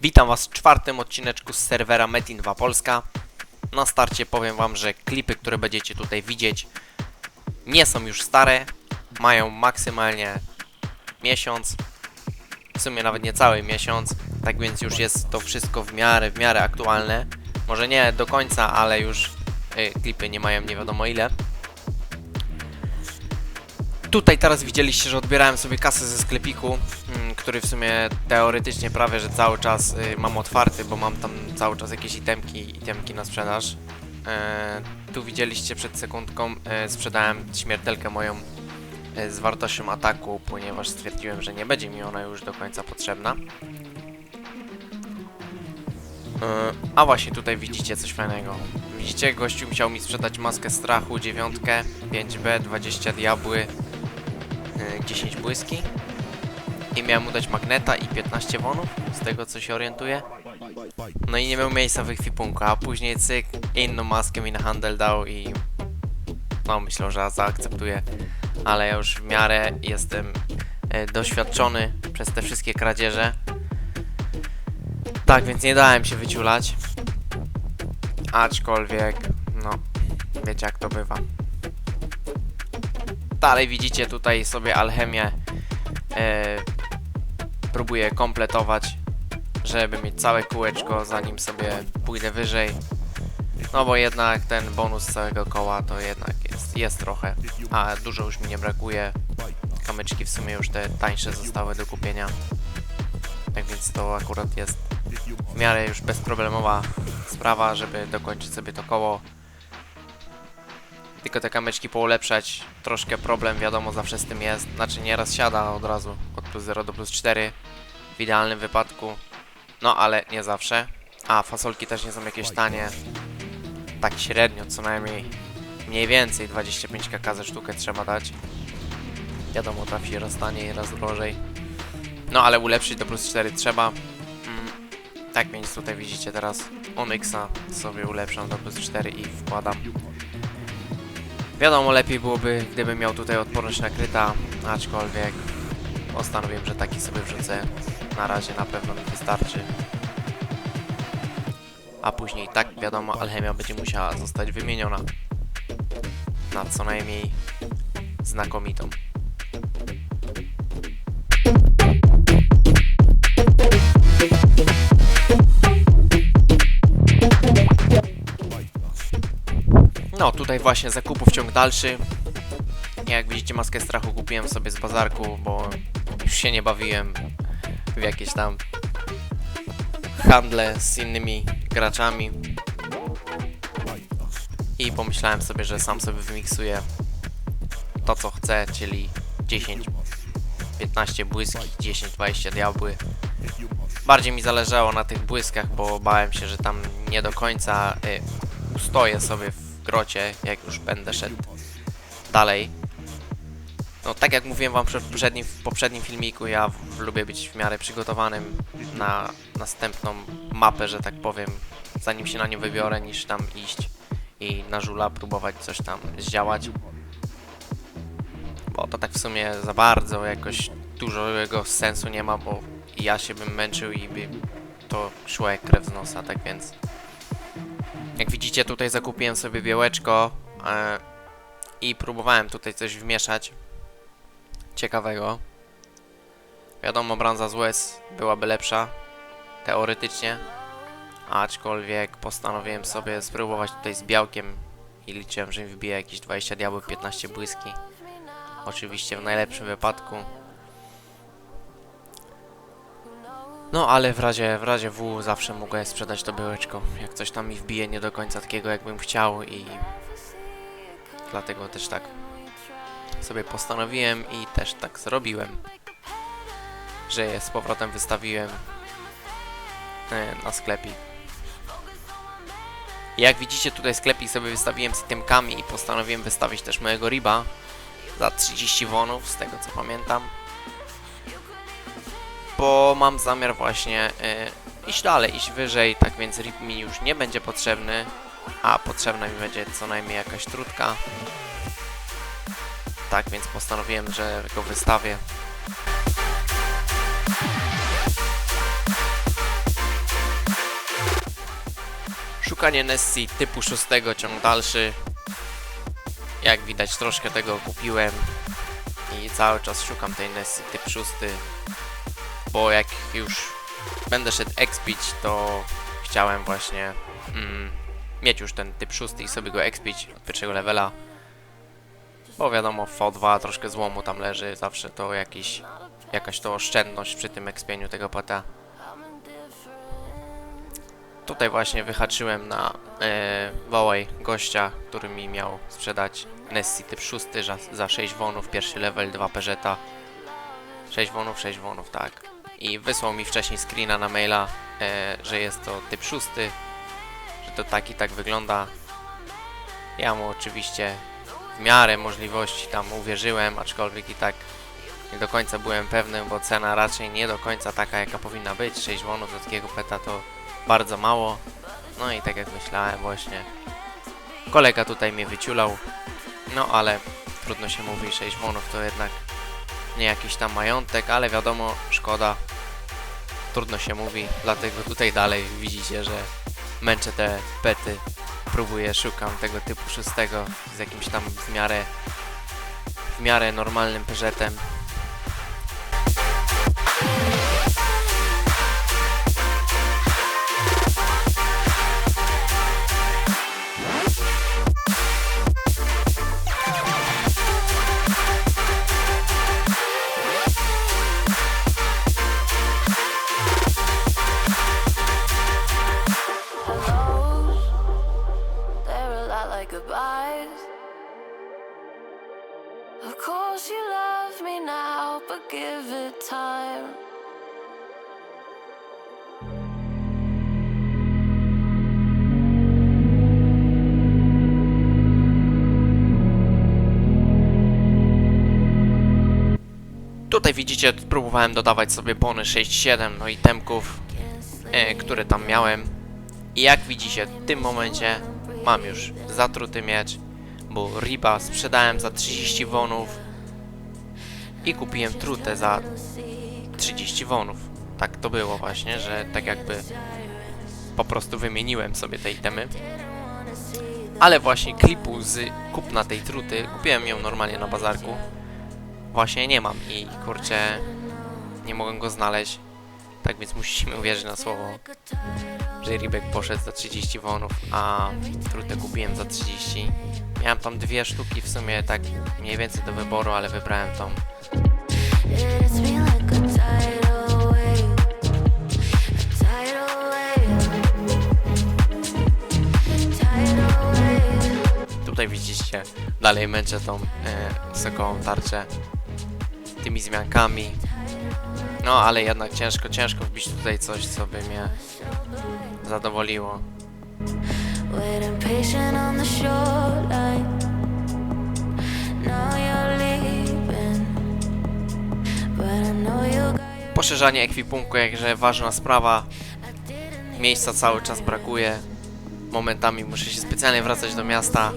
Witam Was w czwartym odcineczku z serwera Metin 2 Polska. Na starcie powiem Wam, że klipy, które będziecie tutaj widzieć, nie są już stare, mają maksymalnie miesiąc, w sumie nawet nie cały miesiąc, tak więc już jest to wszystko w miarę, w miarę aktualne. Może nie do końca, ale już y, klipy nie mają nie wiadomo ile. Tutaj teraz widzieliście, że odbierałem sobie kasę ze sklepiku, mm, który w sumie teoretycznie prawie, że cały czas y, mam otwarty, bo mam tam cały czas jakieś itemki, itemki na sprzedaż. E, tu widzieliście przed sekundką, e, sprzedałem śmiertelkę moją e, z wartością ataku, ponieważ stwierdziłem, że nie będzie mi ona już do końca potrzebna. A właśnie tutaj widzicie coś fajnego. Widzicie, gościu musiał mi sprzedać maskę strachu, dziewiątkę, 5B, 20 diabły, 10 błyski. I miałem mu dać magneta i 15 wonów, z tego co się orientuję. No i nie miał miejsca w ekwipunku, a później cyk, inną maskę mi na handel dał i... No myślę, że zaakceptuję. Ale ja już w miarę jestem e, doświadczony przez te wszystkie kradzieże. Tak, więc nie dałem się wyciulać. Aczkolwiek, no, wiecie jak to bywa. Dalej widzicie tutaj sobie alchemię. E, próbuję kompletować, żeby mieć całe kółeczko, zanim sobie pójdę wyżej. No bo jednak ten bonus całego koła to jednak jest, jest trochę, a dużo już mi nie brakuje. Kamyczki w sumie już te tańsze zostały do kupienia. Tak więc to akurat jest w miarę już bezproblemowa sprawa, żeby dokończyć sobie to koło. Tylko te kamyczki poulepszać, troszkę problem wiadomo zawsze z tym jest. Znaczy nieraz siada od razu od plus 0 do plus 4 w idealnym wypadku. No ale nie zawsze. A fasolki też nie są jakieś tanie. Tak średnio co najmniej mniej więcej 25 kk za sztukę trzeba dać. Wiadomo trafi raz taniej, raz drożej. No ale ulepszyć do plus 4 trzeba. Mm, tak więc tutaj widzicie teraz Onyxa sobie ulepszam do plus 4 i wkładam. Wiadomo, lepiej byłoby, gdybym miał tutaj odporność nakryta, aczkolwiek postanowiłem, że taki sobie wrzucę. Na razie na pewno mi wystarczy. A później tak, wiadomo, alchemia będzie musiała zostać wymieniona na co najmniej znakomitą. Tutaj właśnie zakupów ciąg dalszy. Jak widzicie, maskę strachu kupiłem sobie z bazarku, bo już się nie bawiłem w jakieś tam handle z innymi graczami. I pomyślałem sobie, że sam sobie wymiksuję to co chcę, czyli 10, 15 błyski, 10, 20 diabły. Bardziej mi zależało na tych błyskach, bo bałem się, że tam nie do końca y, ustoję sobie w grocie, jak już będę szedł dalej. No tak jak mówiłem wam w poprzednim, w poprzednim filmiku, ja w, lubię być w miarę przygotowanym na następną mapę, że tak powiem, zanim się na nią wybiorę, niż tam iść i na żula próbować coś tam zdziałać. Bo to tak w sumie za bardzo jakoś dużego sensu nie ma, bo ja się bym męczył i by to szło jak krew z nosa, tak więc... Jak widzicie tutaj zakupiłem sobie białeczko e, i próbowałem tutaj coś wmieszać ciekawego. Wiadomo, brąza z łez byłaby lepsza, teoretycznie, aczkolwiek postanowiłem sobie spróbować tutaj z białkiem i liczyłem, że mi wbije jakieś 20 diabłów, 15 błyski. Oczywiście w najlepszym wypadku. No ale w razie, w razie W zawsze mogę sprzedać to byłeczko. Jak coś tam mi wbije nie do końca takiego jakbym chciał i dlatego też tak sobie postanowiłem i też tak zrobiłem. Że je z powrotem wystawiłem e, na sklepik. Jak widzicie tutaj sklepik sobie wystawiłem z itemkami i postanowiłem wystawić też mojego riba za 30 wonów, z tego co pamiętam. Bo mam zamiar właśnie y, iść dalej, iść wyżej, tak więc rib mi już nie będzie potrzebny, a potrzebna mi będzie co najmniej jakaś trudka. Tak więc postanowiłem, że go wystawię. Szukanie Nessie typu 6 ciąg dalszy. Jak widać troszkę tego kupiłem i cały czas szukam tej Nessie typ 6. Bo jak już będę szedł expić, to chciałem właśnie mm, mieć już ten typ 6 i sobie go expić od pierwszego levela. Bo wiadomo, w V2 troszkę złomu tam leży, zawsze to jakiś, jakaś to oszczędność przy tym expieniu tego pata. Tutaj właśnie wyhaczyłem na e, Wołaj gościa, który mi miał sprzedać Nessie typ 6 za, za 6 wonów, pierwszy level, 2 peżeta. 6 wonów, 6 wonów, tak. I wysłał mi wcześniej screena na maila, e, że jest to typ 6, że to tak i tak wygląda. Ja mu oczywiście w miarę możliwości tam uwierzyłem, aczkolwiek i tak nie do końca byłem pewny, bo cena raczej nie do końca taka, jaka powinna być. 6 wonów za takiego peta to bardzo mało. No i tak jak myślałem właśnie, kolega tutaj mnie wyciulał, no ale trudno się mówi, 6 wonów to jednak nie jakiś tam majątek, ale wiadomo, szkoda, trudno się mówi, dlatego tutaj dalej widzicie, że męczę te pety, próbuję, szukam tego typu szóstego z jakimś tam w miarę w miarę normalnym peżetem. You love me now, but give it time. Tutaj widzicie, próbowałem dodawać sobie bony 6-7, no i temków, e, które tam miałem. I jak widzicie, w tym momencie mam już zatruty miecz, bo Riba sprzedałem za 30 wonów i kupiłem trutę za 30 wonów. Tak to było właśnie, że tak jakby po prostu wymieniłem sobie te itemy. Ale właśnie klipu z kupna tej truty, kupiłem ją normalnie na bazarku. Właśnie nie mam i kurczę, nie mogę go znaleźć. Tak więc musimy uwierzyć na słowo, że Ribek poszedł za 30 wonów, a trutę kupiłem za 30. Miałem tam dwie sztuki w sumie tak mniej więcej do wyboru, ale wybrałem tą. Tutaj widzicie, dalej męczę tą e, sokołą tarczę tymi zmiankami. No ale jednak ciężko, ciężko wbić tutaj coś, co by mnie zadowoliło. Waiting patient on the shoreline. Now you're leaving, but I know you got your Poszerzanie ekwipunku, jakże ważna sprawa. Miejsca cały czas brakuje. Momentami muszę się specjalnie wracać do miasta,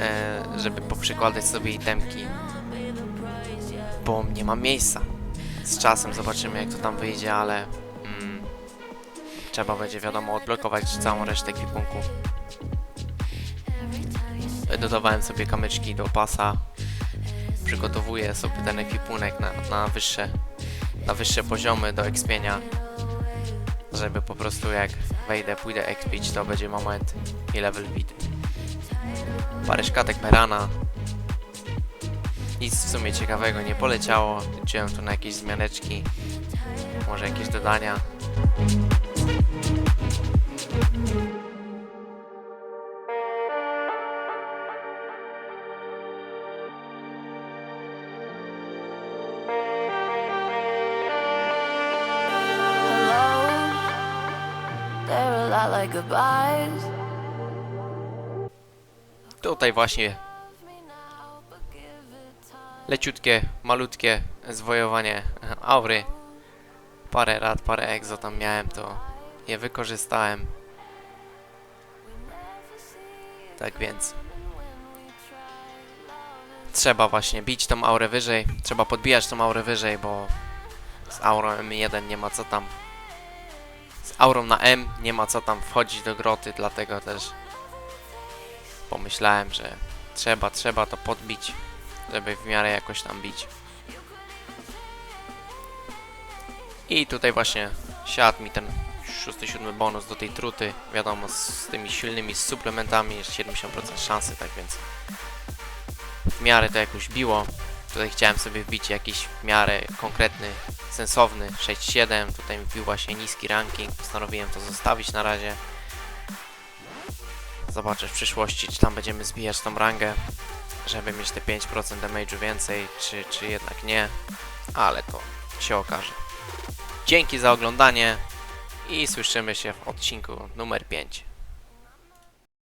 e, żeby poprzykładać sobie itemki. Bo nie mam miejsca. Z czasem zobaczymy jak to tam wyjdzie, ale mm, trzeba będzie wiadomo odblokować całą resztę ekwipunku. Dodawałem sobie kamyczki do pasa. Przygotowuję sobie ten ekwipunek na, na wyższe na wyższe poziomy do ekspienia, żeby po prostu jak wejdę, pójdę expić, to będzie moment i level bit. Parę szkatek merana. Nic w sumie ciekawego nie poleciało. Liczyłem tu na jakieś zmianeczki, może jakieś dodania. Tutaj właśnie leciutkie, malutkie zwojowanie aury. Parę rad, parę egzo tam miałem, to je wykorzystałem. Tak więc trzeba właśnie bić tą aurę wyżej, trzeba podbijać tą aurę wyżej, bo z aurą M1 nie ma co tam. Z aurą na M, nie ma co tam wchodzić do groty, dlatego też pomyślałem, że trzeba, trzeba to podbić, żeby w miarę jakoś tam bić. I tutaj właśnie siadł mi ten 6-7 bonus do tej truty, wiadomo z tymi silnymi suplementami jest 70% szansy, tak więc w miarę to jakoś biło. Tutaj chciałem sobie wbić jakiś w miarę konkretny, sensowny 6-7, tutaj mi wbił właśnie niski ranking, postanowiłem to zostawić na razie. Zobaczę w przyszłości, czy tam będziemy zbijać tą rangę, żeby mieć te 5% damage'u więcej, czy, czy jednak nie, ale to się okaże. Dzięki za oglądanie i słyszymy się w odcinku numer 5.